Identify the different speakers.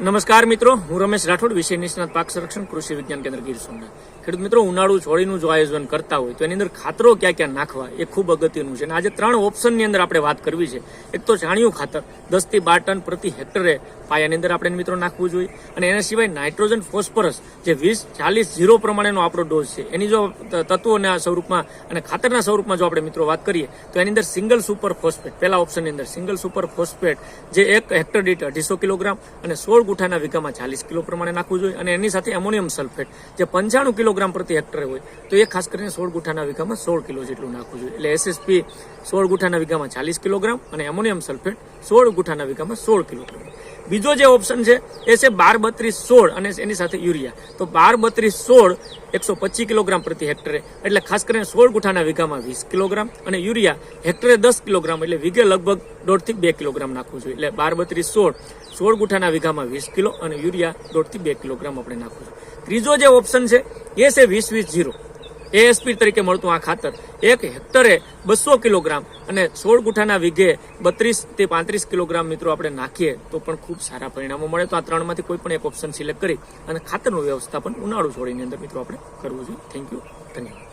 Speaker 1: નમસ્કાર મિત્રો હું રમેશ રાઠોડ વિષય નિષ્ણાત પાક સંરક્ષણ કૃષિ વિજ્ઞાન કેન્દ્ર ગીર સોમનાથ. ખેડૂત મિત્રો, ઉનાળુ છોડીનું જો આયોજન કરતા હોય તો એની અંદર ખાતરો ક્યાં ક્યાં નાખવા એ ખૂબ અગત્યનું છે. અને આજે ત્રણ ઓપ્શનની અંદર આપણે વાત કરવી છે. એક તો છાણિયું ખાતર. દસથી બાર ટન પ્રતિ હેક્ટરે પાયાની અંદર આપણે મિત્રો નાખવું જોઈએ. અને એના સિવાય નાઇટ્રોજન ફોસ્ફરસ, જે વીસ ચાલીસ ઝીરો પ્રમાણેનો આપણો ડોઝ છે. એની જો તત્વોના સ્વરૂપમાં અને ખાતરના સ્વરૂપમાં જો આપણે મિત્રો વાત કરીએ, તો એની અંદર સિંગલ સુપર ફોસ્ફેટ, પહેલા ઓપ્શનની અંદર સિંગલ સુપર ફોસ્ફેટ, જે એક હેક્ટર દીઠ અઢીસો કિલોગ્રામ અને સોળ ગુઠાના વીઘામાં ચાલીસ કિલો પ્રમાણે નાખવું જોઈએ. અને એની સાથે એમોનિયમ સલ્ફેટ, જે પંચાણું કિલોગ્રામ પ્રતિ હેક્ટરે હોય, તો એ ખાસ કરીને સોળ ગુઠાના વીઘામાં સોળ કિલો જેટલું નાખવું જોઈએ. એટલે એસએસપી સોળ ગુઠાના વીઘામાં ચાલીસ કિલોગ્રામ અને એમોનિયમ સલ્ફેટ સોળ ગુઠાના વીઘામાં સોળ કિલોગ્રામ. બીજો જે ઓપ્શન છે, એ છે બાર બત્રીસ સોળ અને એની સાથે યુરિયા. તો બાર બત્રીસ સોળ એકસો પચીસ કિલોગ્રામ પ્રતિ હેક્ટરે, એટલે ખાસ કરીને સોળ ગુઠાના વીઘામાં વીસ કિલોગ્રામ અને યુરિયા હેક્ટરે દસ કિલોગ્રામ, એટલે વીઘે લગભગ દોઢથી બે કિલોગ્રામ નાખવું જોઈએ. એટલે બાર બત્રીસ સોળ સોળ ગુઠાના વીઘામાં વીસ કિલો અને યુરિયા દોઢથી બે કિલોગ્રામ આપણે નાખવું જોઈએ. ત્રીજો જે ઓપ્શન છે એ છે વીસ વીસ જીરો. એએસપી તરીકે મળતું આ ખાતર એક હેક્ટરે બસો કિલોગ્રામ અને સોળ ગુઠાના વીઘે બત્રીસથી પાંત્રીસ કિલોગ્રામ મિત્રો આપણે નાખીએ તો પણ ખૂબ સારા પરિણામો મળે. તો આ ત્રણમાંથી કોઈ પણ એક ઓપ્શન સિલેક્ટ કરી અને ખાતરનું વ્યવસ્થાપન ઉનાળુ છોડીની અંદર મિત્રો આપણે કરવું જોઈએ. થેન્ક યુ ધન્યવાદ.